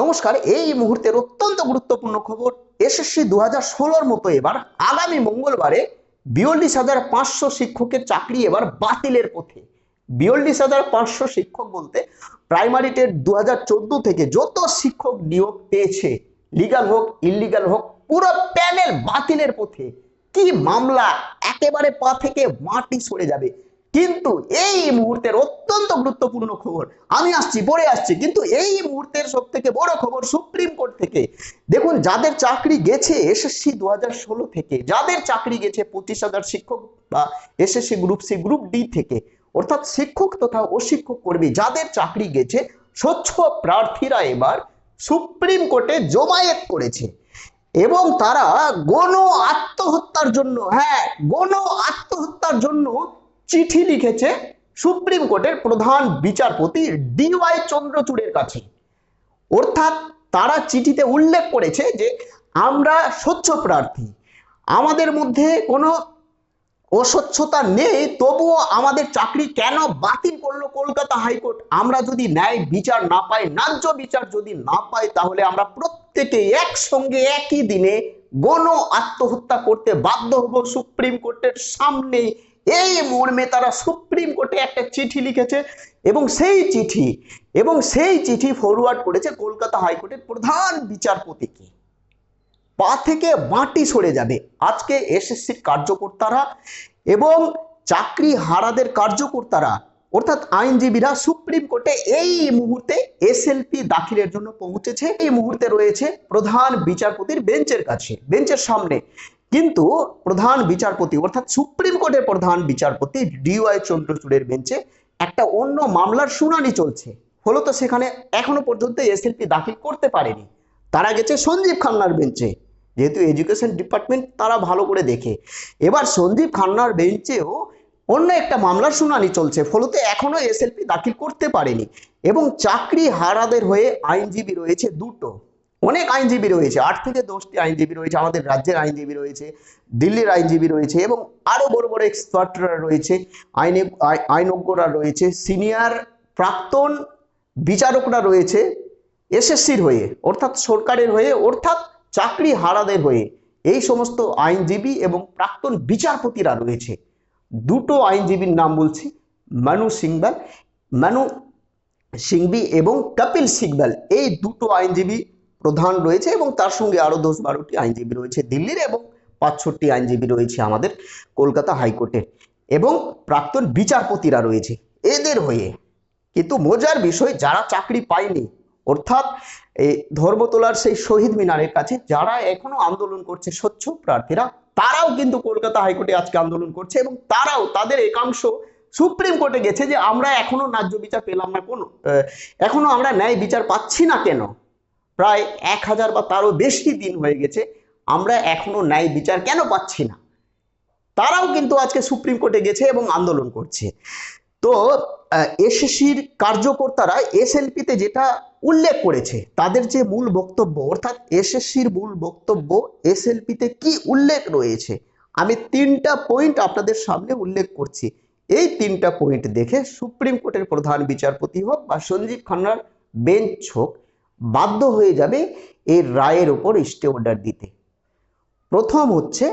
নমস্কার, এই মুহূর্তের অত্যন্ত গুরুত্বপূর্ণ খবর এসএসসি দু হাজার ষোলোর মতো এবার আগামী মঙ্গলবারে বিয়াল্লিশ হাজার পাঁচশো শিক্ষকের চাকরি এবার বাতিলের পথে। বিয়াল্লিশ হাজার পাঁচশো শিক্ষক বলতে প্রাইমারি টেট দু হাজার থেকে যত শিক্ষক নিয়োগ পেয়েছে লিগাল হোক ইলিগাল হোক, পুরো প্যানেল বাতিলের পথে। কি মামলা, একেবারে পা থেকে মাটি সরে যাবে। কিন্তু এই মুহূর্তের অত্যন্ত গুরুত্বপূর্ণ খবর, আমি আসছি পরে আসছি, কিন্তু এই মুহূর্তের সব থেকে বড় খবর সুপ্রিম কোর্ট থেকে। দেখুন, যাদের চাকরি গেছে এসএসসি দু ষোলো থেকে, যাদের চাকরি গেছে পঁচিশ হাজার শিক্ষক বা SSC group C, group D থেকে, অর্থাৎ শিক্ষক তথা অশিক্ষক কর্মী, যাদের চাকরি গেছে, স্বচ্ছ প্রার্থীরা এবার সুপ্রিম কোর্টে জমায়েত করেছে। এবং তারা গণ আত্মহত্যার জন্য হ্যাঁ গণ আত্মহত্যার জন্য চিঠি লিখেছে সুপ্রিম কোর্টের প্রধান বিচারপতি ডিওয়াই চন্দ্রচূড়ের কাছে। অর্থাৎ তারা চিঠিতে উল্লেখ করেছে যে আমরা স্বচ্ছ প্রার্থী। আমাদের মধ্যে কোনো অস্বচ্ছতা নেই, তবুও আমাদের চাকরি কেন বাতিল করল কলকাতা হাইকোর্ট? আমরা যদি ন্যায় বিচার না পাই, ন্যায্য বিচার যদি না পাই, তাহলে আমরা প্রত্যেকে একসঙ্গে একই দিনে গণ আত্মহত্যা করতে বাধ্য হব সুপ্রিম কোর্টের সামনে এই মর্মে তারা সুপ্রিম কোর্টে একটা চিঠি লিখেছে এবং সেই চিঠি, এবং সেই চিঠি ফরওয়ার্ড করেছে কলকাতা হাইকোর্টের প্রধান বিচারপতিকে। পা থেকে মাটি সরে যাবে আজকে এসএসসির কার্যকর্তারা এবং চাকরি হারাদের কার্যকর্তারা, অর্থাৎ আইনজীবীরা সুপ্রিম কোর্টে এই মুহূর্তে এসএলপি দাখিলের জন্য পৌঁছেছে। এই মুহূর্তে রয়েছে প্রধান বিচারপতির বেঞ্চের কাছে, বেঞ্চের সামনে। কিন্তু প্রধান বিচারপতি, অর্থাৎ সুপ্রিম কোর্টের প্রধান বিচারপতি ডিওয়াই চন্দ্রচূড়ের বেঞ্চে একটা অন্য মামলার শুনানি চলছে। ফলত সেখানে এখনও পর্যন্ত এসএলপি দাখিল করতে পারেনি। তারা গেছে সঞ্জীব খান্নার বেঞ্চে। যেহেতু এডুকেশন ডিপার্টমেন্ট তারা ভালো করে দেখে। এবার সঞ্জীব খান্নার বেঞ্চেও অন্য একটা মামলার শুনানি চলছে। ফলতে এখনও এসএলপি দাখিল করতে পারেনি। এবং চাকরি হারাদের হয়ে আইনজীবী রয়েছে দুটো। অনেক আইনজীবী রয়েছে, আট থেকে দশটি আইনজীবী রয়েছে, আমাদের রাজ্যের আইনজীবী রয়েছে, দিল্লির আইনজীবী রয়েছে এবং আরও বড় বড় এক্সপার্টরা রয়েছে, আইনে আইনজ্ঞরা রয়েছে সিনিয়র প্রাক্তন বিচারকরা রয়েছে, এসএসসির হয়ে, অর্থাৎ সরকারের হয়ে, অর্থাৎ চাকরি হারাদের হয়ে, এই সমস্ত আইনজীবী এবং প্রাক্তন বিচারপতিরা রয়েছে। দুটো আইনজীবীর নাম বলছি, মানু সিংবাল, মানু সিংবি এবং কপিল সিকবাল এই দুটো আইনজীবী প্রধান রয়েছে এবং তার সঙ্গে আরও দশ বারোটি আইনজীবী রয়েছে দিল্লির এবং পাঁচষট্টি আইনজীবী রয়েছে আমাদের কলকাতা হাইকোর্টের। এবং প্রাক্তন বিচারপতিরা রয়েছে। এদের হয়ে কিন্তু মজার বিষয়, যারা চাকরি পায়নি, অর্থাৎ এই ধর্মতলার সেই শহীদ মিনারের কাছে যারা এখনও আন্দোলন করছে, স্বচ্ছ প্রার্থীরা, তারাও কিন্তু কলকাতা হাইকোর্টে আজকে আন্দোলন করছে এবং তারাও তাদের একাংশ সুপ্রিম কোর্টে গেছে যে আমরা এখনও ন্যায্য বিচার পেলাম না কোনো এখনও আমরা ন্যায় বিচার পাচ্ছি না কেন? প্রায় এক হাজার বা তারও বেশি দিন হয়ে গেছে, আমরা এখনও ন্যায় বিচার কেন পাচ্ছি না? তারাও কিন্তু আজকে সুপ্রিম কোর্টে গেছে এবং আন্দোলন করছে। তো এসএসসির কার্যকর্তারা এসএলপিতে যেটা উল্লেখ করেছে, তাদের যে মূল বক্তব্য, অর্থাৎ এসএসসির মূল বক্তব্য, এসএলপিতে কি উল্লেখ রয়েছে, আমি তিনটা পয়েন্ট আপনাদের সামনে উল্লেখ করছি। এই তিনটা পয়েন্ট দেখে সুপ্রিম কোর্টের প্রধান বিচারপতি হোক বা সঞ্জীব খান্নার বেঞ্চ হোক বাধ্য হয়ে যাবে এর রায়ের ওপর স্টে অর্ডার দিতে। প্রথম হচ্ছে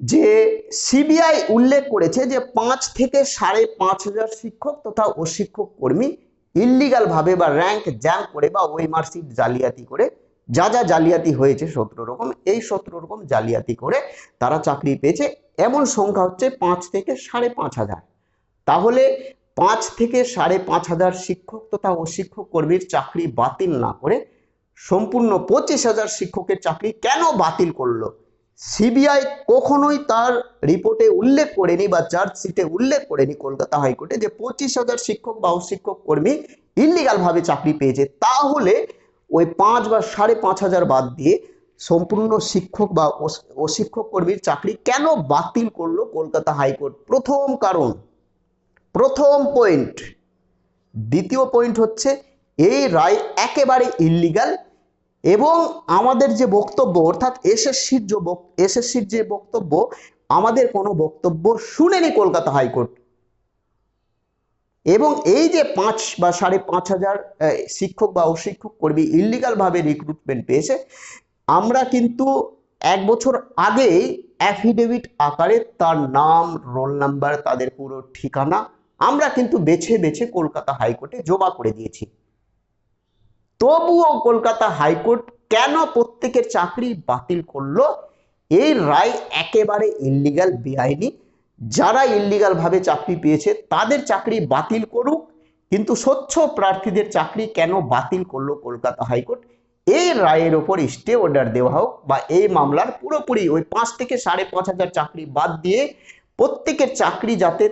যে সিবিআই উল্লেখ করেছে যে পাঁচ থেকে সাড়ে পাঁচ হাজার শিক্ষক তথা অশিক্ষক কর্মী ইল্লিগাল ভাবে বা র্যাঙ্ক জ্যাম করে বা ওই মার্কশিট জালিয়াতি করে, যা যা জালিয়াতি হয়েছে সতেরো রকম, এই সতেরো রকম জালিয়াতি করে তারা চাকরি পেয়েছে। এমন সংখ্যা হচ্ছে পাঁচ থেকে সাড়ে পাঁচ হাজার। তাহলে পাঁচ থেকে সাড়ে পাঁচ হাজার শিক্ষক তথা অশিক্ষক কর্মীর চাকরি বাতিল না করে সম্পূর্ণ পঁচিশ হাজার শিক্ষকের চাকরি কেন বাতিল করল? সিবিআই কখনোই তার রিপোর্টে উল্লেখ করেনি বা চার্জশিটে উল্লেখ করেনি কলকাতা হাইকোর্টে যে পঁচিশ হাজার শিক্ষক বা অশিক্ষক কর্মী ইলিগাল ভাবে চাকরি পেয়েছে। তাহলে ওই পাঁচ বা সাড়ে পাঁচ হাজার বাদ দিয়ে সম্পূর্ণ শিক্ষক বা অশিক্ষক কর্মীর চাকরি কেন বাতিল করল কলকাতা হাইকোর্ট? প্রথম কারণ প্রথম পয়েন্ট দ্বিতীয় পয়েন্ট হচ্ছে, এই রায় একেবারে ইল্লিগাল এবং আমাদের যে বক্তব্য, অর্থাৎ এসএসসির যে এসএসসির যে বক্তব্য, আমাদের কোনো বক্তব্য শুনেনি কলকাতা হাইকোর্ট। এবং এই যে পাঁচ বা সাড়ে পাঁচ হাজার শিক্ষক বা অশিক্ষক কর্মী ইলিগালভাবে রিক্রুটমেন্ট পেয়েছে, আমরা কিন্তু এক বছর আগেই অ্যাফিডেভিট আকারে তার নাম রোল নাম্বার তাদের পুরো ঠিকানা আমরা কিন্তু বেছে বেছে কলকাতা হাইকোর্টে জমা করে দিয়েছি। তবুও কলকাতা হাইকোর্ট কেন প্রত্যেকের চাকরি বাতিল করল? এই রায় একেবারে ইল্লিগাল বেআইনি। যারা ইল্লিগাল ভাবে চাকরি পেয়েছে, তাদের চাকরি বাতিল করুক, কিন্তু স্বচ্ছ প্রার্থীদের চাকরি কেন বাতিল করল কলকাতা হাইকোর্ট? এই রায়ের ওপর স্টে অর্ডার দেওয়া হোক বা এই মামলার পুরোপুরি ওই পাঁচ থেকে সাড়ে পাঁচ হাজার চাকরি বাদ দিয়ে প্রত্যেকের চাকরি যাতে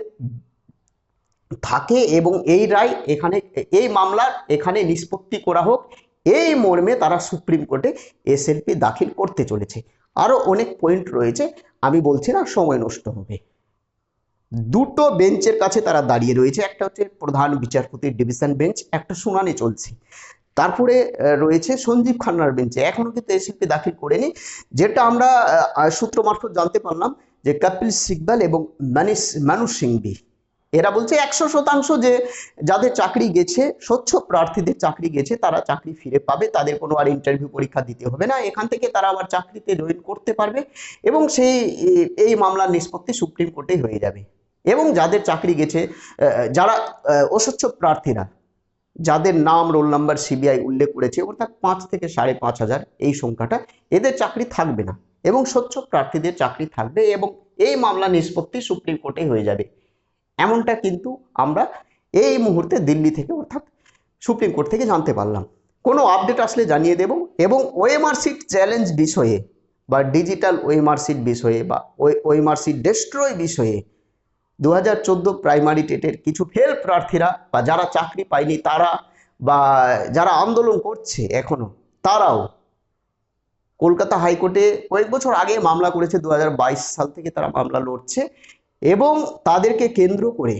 থাকে এবং এই রায় এখানে, এই মামলার এখানে নিষ্পত্তি করা হোক, এই মর্মে তারা সুপ্রিম কোর্টে এসএলপি দাখিল করতে চলেছে। আরও অনেক পয়েন্ট রয়েছে, আমি বলছি না সময় নষ্ট হবে। দুটো বেঞ্চের কাছে তারা দাঁড়িয়ে রয়েছে, একটা হচ্ছে প্রধান বিচারপতির ডিভিশন বেঞ্চ, একটা শুনানি চলছে। তারপরে রয়েছে সঞ্জীব খান্নার বেঞ্চে। এখনও কিন্তু এসএলপি দাখিল করেনি। যেটা আমরা সূত্র মারফত জানতে পারলাম যে কপিল সিকবাল এবং মানিস, মানুষ সিংভি এরা বলছে একশো শতাংশ যে যাদের চাকরি গেছে, স্বচ্ছ প্রার্থীদের চাকরি গেছে, তারা চাকরি ফিরে পাবে, তাদের কোনো আর ইন্টারভিউ পরীক্ষা দিতে হবে না, এখান থেকে তারা আবার চাকরিতে জয়েন করতে পারবে এবং সেই এই মামলার নিষ্পত্তি সুপ্রিম কোর্টেই হয়ে যাবে। এবং যাদের চাকরি গেছে যারা অস্বচ্ছ প্রার্থীরা, যাদের নাম রোল নাম্বার সিবিআই উল্লেখ করেছে, অর্থাৎ পাঁচ থেকে সাড়ে পাঁচ হাজার, এই সংখ্যাটা, এদের চাকরি থাকবে না। এবং স্বচ্ছ প্রার্থীদের চাকরি থাকবে এবং এই মামলা নিষ্পত্তি সুপ্রিম কোর্টে হয়ে যাবে। এমনটা কিন্তু আমরা এই মুহূর্তে দিল্লি থেকে অর্থাৎ সুপ্রিম কোর্ট থেকে জানতে পারলাম। কোনো আপডেট আসলে জানিয়ে দেব এবং ওএমআর সিট চ্যালেঞ্জ বিষয়ে বা ডিজিটাল ওএমআর সিট বিষয়ে বা ওএমআর সিট ডেস্ট্রয় বিষয়ে দু হাজার চোদ্দ প্রাইমারি টেটের কিছু ফেল প্রার্থীরা বা যারা চাকরি পায়নি তারা বা যারা আন্দোলন করছে এখনও, তারাও কলকাতা হাইকোর্টে কয়েক বছর আগে মামলা করেছে। দু হাজার বাইশ সাল থেকে তারা মামলা লড়ছে। এবং তাদেরকে কেন্দ্র করে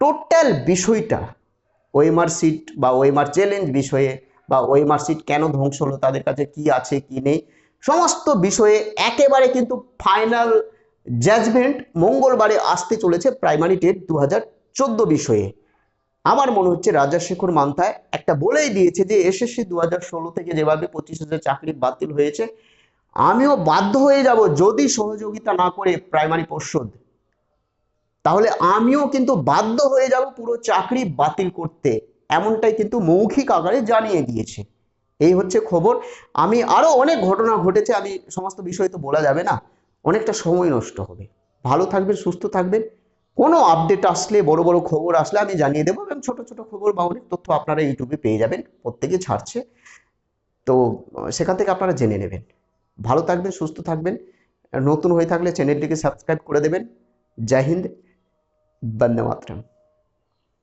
টোটাল বিষয়টা ওয়েমার সিট বা ওয়েমার চ্যালেঞ্জ বিষয়ে বা ওয়েমার সিট কেন ধ্বংস হলো, তাদের কাছে কি আছে, কি নেই, সমস্ত বিষয়ে একেবারে কিন্তু ফাইনাল জাজমেন্ট মঙ্গলবারে আসতে চলেছে প্রাইমারি টেট দু হাজার চোদ্দ বিষয়ে। আমার মনে হচ্ছে রাজাশেখর মান্থায় একটা বলেই দিয়েছে যে এসএসসি দু হাজার ষোলো থেকে যেভাবে পঁচিশ হাজার চাকরি বাতিল হয়েছে, আমিও বাধ্য হয়ে যাব যদি সহযোগিতা না করে প্রাইমারি পর্ষদ তাহলে আমিও কিন্তু বাধ্য হয়ে যাব পুরো চাকরি বাতিল করতে, এমনটাই কিন্তু মৌখিক আকারে জানিয়ে দিয়েছে। এই হচ্ছে খবর। আমি আরও অনেক ঘটনা ঘটেছে, আমি সমস্ত বিষয় তো বলা যাবে না। অনেকটা সময় নষ্ট হবে। ভালো থাকবেন, সুস্থ থাকবেন। কোনো আপডেট আসলে, বড় বড় খবর আসলে আমি জানিয়ে দেবো এবং ছোটো ছোটো খবর বা অনেক তথ্য আপনারা ইউটিউবে পেয়ে যাবেন, প্রত্যেকে ছাড়ছে। তো, সেখান থেকে আপনারা জেনে নেবেন। ভালো থাকবেন, সুস্থ থাকবেন। নতুন হয়ে থাকলে চ্যানেলটিকে সাবস্ক্রাইব করে দেবেন। জয় হিন্দ। वंदे मातरम।